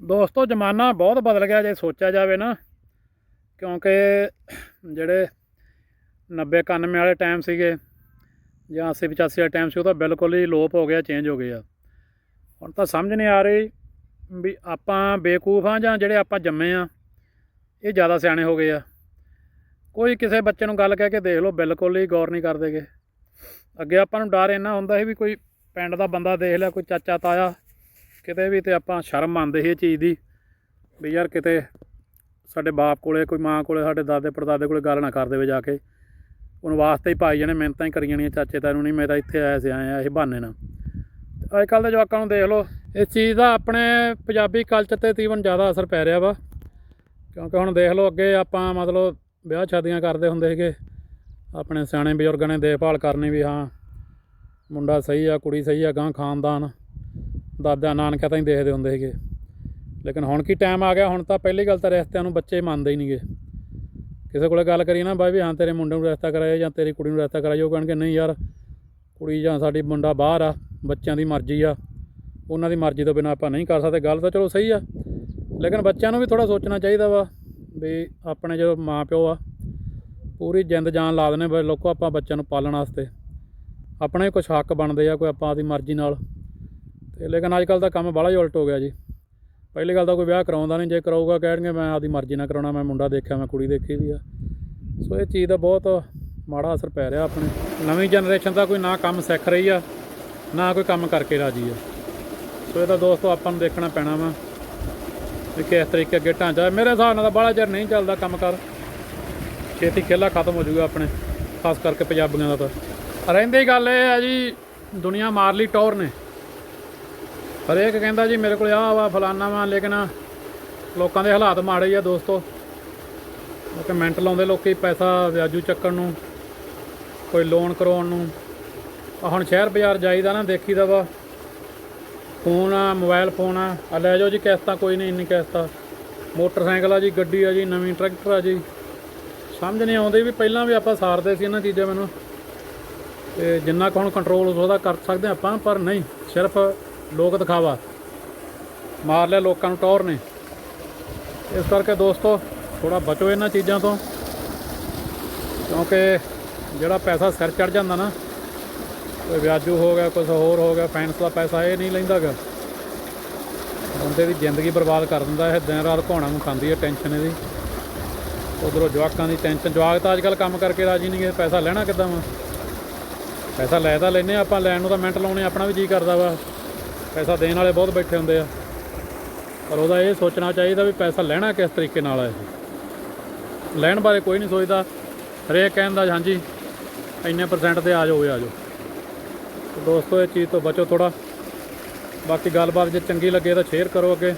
ਦੋਸਤੋ, ਜ਼ਮਾਨਾ ਬਹੁਤ ਬਦਲ ਗਿਆ ਜੇ ਸੋਚਿਆ ਜਾਵੇ ਨਾ, ਕਿਉਂਕਿ ਜਿਹੜੇ 90 91 ਵਾਲੇ ਟਾਈਮ ਸੀਗੇ ਜਾਂ 80 85 ਵਾਲੇ ਟਾਈਮ ਸੀ, ਉਹ ਤਾਂ ਬਿਲਕੁਲ ਹੀ ਲੋਪ ਹੋ ਗਿਆ ਚੇਂਜ ਹੋ ਗਏ ਆ। ਹੁਣ ਤਾਂ ਸਮਝ ਨਹੀਂ ਆ ਰਹੀ ਵੀ ਆਪਾਂ ਬੇਕੂਫ ਆ ਜਾਂ ਜਿਹੜੇ ਆਪਾਂ ਜੰਮੇ ਆ, ਇਹ ਜ਼ਿਆਦਾ ਸਿਆਣੇ ਹੋ ਗਏ ਆ। ਕੋਈ ਕਿਸੇ ਬੱਚੇ ਨੂੰ ਗੱਲ ਕਹਿ ਕੇ ਦੇਖ ਲਓ, ਬਿਲਕੁਲ ਹੀ ਗੌਰ ਨਹੀਂ ਕਰਦੇਗੇ ਅੱਗੇ ਆਪਾਂ ਨੂੰ ਡਰ ਇੰਨਾ ਹੁੰਦਾ ਸੀ ਵੀ ਕੋਈ ਪਿੰਡ ਦਾ ਬੰਦਾ ਦੇਖ ਲਿਆ, ਕੋਈ ਚਾਚਾ ਤਾਇਆ ਕਿਤੇ ਵੀ ਤੇ ਆਪਾਂ ਸ਼ਰਮ ਮੰਨਦੇ ਸੀ ਇਹ ਚੀਜ਼ ਦੀ ਵੀ ਯਾਰ ਕਿਤੇ ਸਾਡੇ ਬਾਪ ਕੋਲੇ, ਕੋਈ ਮਾਂ ਕੋਲੇ, ਸਾਡੇ ਦਾਦੇ ਪੜਦਾਦੇ ਕੋਲੇ ਗੱਲ ਨਾ ਕਰ ਦੇਵੇ ਜਾ ਕੇ। ਉਹਨੂੰ ਵਾਸਤੇ ਹੀ ਪਾਈ ਜਾਣੇ ਮਿਹਨਤਾਂ ਹੀ ਕਰੀ ਜਾਣੀਆਂ, ਚਾਚੇ ਤਾਨੂੰ ਨਹੀਂ ਮੈਂ ਤਾਂ ਇੱਥੇ ਆਇਆ ਸੀ, ਆਇਆ ਇਹ ਬਹਾਨੇ ਨਾਲ। ਅੱਜ ਕੱਲ੍ਹ ਦੇ ਜਵਾਕਾਂ ਨੂੰ ਦੇਖ ਲਓ, ਇਸ ਚੀਜ਼ ਦਾ ਆਪਣੇ ਪੰਜਾਬੀ ਕਲਚਰ ਤੇ ਤੀਵਨ ਜ਼ਿਆਦਾ ਅਸਰ ਪੈ ਰਿਹਾ ਵਾ। ਕਿਉਂਕਿ ਹੁਣ ਦੇਖ ਲਓ, ਅੱਗੇ ਆਪਾਂ ਮਤਲਬ ਵਿਆਹ ਸ਼ਾਦੀਆਂ ਕਰਦੇ ਹੁੰਦੇ ਸੀਗੇ। ਆਪਣੇ ਸਿਆਣੇ ਬਜ਼ੁਰਗਾਂ ਨੇ ਦੇਖਭਾਲ ਕਰਨੀ ਵੀ ਹਾਂ, ਮੁੰਡਾ ਸਹੀ ਆ, ਕੁੜੀ ਸਹੀ ਆ ਗਾਂ ਖਾਨਦਾਨ। ਦਾਦਾ ਨਾਨਕਿਆਂ ਤਾਂ ਹੀ ਦੇਖਦੇ ਹੁੰਦੇ ਸੀਗੇ। ਲੇਕਿਨ ਹੁਣ ਕੀ ਟਾਈਮ ਆ ਗਿਆ, ਹੁਣ ਤਾਂ ਪਹਿਲੀ ਗੱਲ ਤਾਂ ਰਿਸ਼ਤਿਆਂ ਨੂੰ ਬੱਚੇ ਮੰਨਦੇ ਹੀ ਨਹੀਂਗੇ। ਕਿਸੇ ਕੋਲੇ ਗੱਲ ਕਰੀਏ ਨਾ, ਬਾਈ ਵੀ ਹਾਂ, ਤੇਰੇ ਮੁੰਡੇ ਨੂੰ ਰਿਸ਼ਤਾ ਕਰਾਇਆ ਜਾਂ ਤੇਰੀ ਕੁੜੀ ਨੂੰ ਰਿਸ਼ਤਾ ਕਰਾਇਆ, ਉਹ ਕਹਿਣਗੇ, ਨਹੀਂ ਯਾਰ, ਕੁੜੀ ਜਾਂ ਸਾਡੀ ਮੁੰਡਾ ਬਾਹਰ ਆ, ਬੱਚਿਆਂ ਦੀ ਮਰਜ਼ੀ ਆ। ਉਹਨਾਂ ਦੀ ਮਰਜ਼ੀ ਤੋਂ ਬਿਨਾਂ ਆਪਾਂ ਨਹੀਂ ਕਰ ਸਕਦੇ। ਗੱਲ ਤਾਂ ਚਲੋ ਸਹੀ ਆ। ਲੇਕਿਨ ਬੱਚਿਆਂ ਨੂੰ ਵੀ ਥੋੜਾ ਸੋਚਣਾ ਚਾਹੀਦਾ ਵਾ ਵੀ ਆਪਣੇ ਜਦੋਂ ਮਾਂ ਪਿਓ ਆ, ਪੂਰੀ ਜਿੰਦ ਜਾਨ ਲਾ ਦਿੰਦੇ ਬਈ ਲੋਕੋ ਆਪਾਂ ਬੱਚਿਆਂ ਨੂੰ ਪਾਲਣ ਵਾਸਤੇ। ਆਪਣੇ ਕੁਝ ਹੱਕ ਬਣਦੇ ਆ, ਕੋਈ ਆਪਾਂ ਦੀ ਮਰਜ਼ੀ ਨਾਲ। ਤੇ ਲੇਕਿਨ ਅੱਜ ਕੱਲ ਦਾ ਕੰਮ ਬੜਾ ਹੀ ਉਲਟ ਹੋ ਗਿਆ ਜੀ। ਪਹਿਲੀ ਗੱਲ ਤਾਂ ਕੋਈ ਵਿਆਹ ਕਰਾਉਂਦਾ ਨਹੀਂ, ਜੇ ਕਰਾਊਗਾ ਕਹਿਣਗੇ ਮੈਂ ਆਪਦੀ ਮਰਜ਼ੀ ਨਾਲ ਕਰਾਉਣਾ, ਮੈਂ ਮੁੰਡਾ ਦੇਖਿਆ, ਮੈਂ ਕੁੜੀ ਦੇਖੀ ਵੀ ਆ। ਸੋ ਇਹ ਚੀਜ਼ ਦਾ ਬਹੁਤ ਮਾੜਾ ਅਸਰ ਪੈ ਰਿਹਾ ਆਪਣੇ। ਨਵੀਂ ਜਨਰੇਸ਼ਨ ਦਾ ਕੋਈ ਨਾ ਕੰਮ ਸਿੱਖ ਰਹੀ ਆ, ਨਾ ਕੋਈ ਕੰਮ ਕਰਕੇ ਰਾਜੀ ਆ। ਸੋ ਇਹਦਾ ਦੋਸਤੋ ਆਪਾਂ ਨੂੰ ਦੇਖਣਾ ਪੈਣਾ ਵਾ ਵੀ ਕਿਸ ਤਰੀਕੇ ਅੱਗੇ ਢਾਂਚਾ ਮੇਰੇ ਹਿਸਾਬ ਨਾਲ ਤਾਂ ਬੜਾ ਚਿਰ ਨਹੀਂ ਚੱਲਦਾ ਕੰਮ ਕਰ। ਛੇਤੀ ਖੇਲਾ ਖਤਮ ਹੋ ਜਾਊਗਾ ਆਪਣੇ, ਖਾਸ ਕਰਕੇ ਪੰਜਾਬੀਆਂ ਦਾ ਤਾਂ। ਰਹਿੰਦੀ ਗੱਲ ਇਹ ਹੈ ਜੀ, ਦੁਨੀਆ ਮਾਰ ਲਈ ਟੌਰ ਨੇ। ਹਰੇਕ ਕਹਿੰਦਾ ਜੀ ਮੇਰੇ ਕੋਲ ਆਹ ਵਾ, ਫਲਾਨਾ ਵਾ, ਲੇਕਿਨ ਲੋਕਾਂ ਦੇ ਹਾਲਾਤ ਮਾੜੇ ਹੀ ਆ ਦੋਸਤੋ। ਕਿ ਮਿੰਟ ਲਾਉਂਦੇ ਲੋਕੀ ਪੈਸਾ ਵਿਆਜੂ ਚੱਕਣ ਨੂੰ, ਕੋਈ ਲੋਨ ਕਰਵਾਉਣ ਨੂੰ। ਆ ਹੁਣ ਸ਼ਹਿਰ ਬਾਜ਼ਾਰ ਜਾਈਦਾ ਨਾ, ਦੇਖੀਦਾ ਵਾ। ਫੋਨ ਆ ਮੋਬਾਈਲ ਫੋਨ ਆ। ਆ ਲੈ ਜਾਓ ਜੀ ਕਿਸ਼ਤਾਂ, ਕੋਈ ਨਹੀਂ ਇੰਨੀ ਕਿਸ਼ਤਾਂ ਮੋਟਰਸਾਈਕਲ ਆ ਜੀ, ਗੱਡੀ ਆ ਜੀ, ਨਵੀਂ ਟਰੈਕਟਰ ਆ ਜੀ। ਸਮਝ ਨਹੀਂ ਆਉਂਦੀ ਵੀ ਪਹਿਲਾਂ ਵੀ ਆਪਾਂ ਸਾਰਦੇ ਸੀ ਇਹਨਾਂ ਚੀਜ਼ਾਂ ਮੈਨੂੰ। ਤੇ ਜਿੰਨਾ ਕੁ ਹੁਣ ਕੰਟਰੋਲ ਉਹਦਾ ਕਰ ਸਕਦੇ ਆਪਾਂ, ਪਰ ਨਹੀਂ, ਸਿਰਫ ਲੋਕ ਦਿਖਾਵਾ। ਮਾਰ ਲਿਆ ਲੋਕਾਂ ਨੂੰ ਟੌਰ ਨੇ। ਇਸ ਕਰਕੇ ਦੋਸਤੋ ਥੋੜਾ ਬਚੋ ਇਹਨਾਂ ਚੀਜ਼ਾਂ ਤੋਂ। ਕਿਉਂਕਿ ਜਿਹੜਾ ਪੈਸਾ ਸਿਰ ਚੜ ਜਾਂਦਾ ਨਾ, ਕੋਈ ਵਿਆਜੂ ਹੋ ਗਿਆ ਕੁਝ ਹੋਰ ਹੋ ਗਿਆ ਫਾਈਨਸ ਦਾ ਪੈਸਾ ਇਹ ਨਹੀਂ ਲੈਂਦਾਗਾ ਬੰਦੇ ਦੀ ਜ਼ਿੰਦਗੀ ਬਰਬਾਦ ਕਰ ਦਿੰਦਾ ਇਹ, ਦਿਨ ਰਾਤ ਘੋਣਾ ਨੂੰ ਖਾਂਦੀ ਹੈ ਟੈਨਸ਼ਨ ਇਹਦੀ। ਉਧਰੋਂ ਜਵਾਕਾਂ ਦੀ ਟੈਨਸ਼ਨ ਜਵਾਕ ਤਾਂ ਅੱਜ ਕੱਲ ਕੰਮ ਕਰਕੇ ਰਾਜੀ ਨਹੀਂ ਗੇ ਪੈਸਾ ਲੈਣਾ ਕਿੱਦਾਂ ਵਾ? ਪੈਸਾ ਲੈ ਤਾਂ ਲੈਨੇ ਆਪਾਂ, ਲੈਣ ਨੂੰ ਤਾਂ ਮਿੰਟ ਲਾਉਣੇ, ਆਪਣਾ ਵੀ ਜੀ ਕਰਦਾ ਵਾ। ਪੈਸਾ ਦੇਣ ਵਾਲੇ ਬਹੁਤ ਬੈਠੇ ਹੁੰਦੇ ਆ। ਪਰ ਉਹਦਾ ਇਹ ਸੋਚਣਾ ਚਾਹੀਦਾ ਵੀ ਪੈਸਾ ਲੈਣਾ ਕਿਸ ਤਰੀਕੇ ਨਾਲ ਹੈ ਲੈਣ ਬਾਰੇ ਕੋਈ ਨਹੀਂ ਸੋਚਦਾ। ਹਰੇਕ ਕਹਿੰਦਾ, ਹਾਂਜੀ, ਇੰਨੇ ਪਰਸੈਂਟ ਤੇ ਆ ਜਾਓ ਆ ਜਾਓ। ਦੋਸਤੋ, ਇਹ ਚੀਜ਼ ਤੋਂ ਬਚੋ ਥੋੜਾ ਬਾਕੀ ਗੱਲਬਾਤ ਜੇ ਚੰਗੀ ਲੱਗੇ ਤਾਂ ਸ਼ੇਅਰ ਕਰੋ ਅੱਗੇ।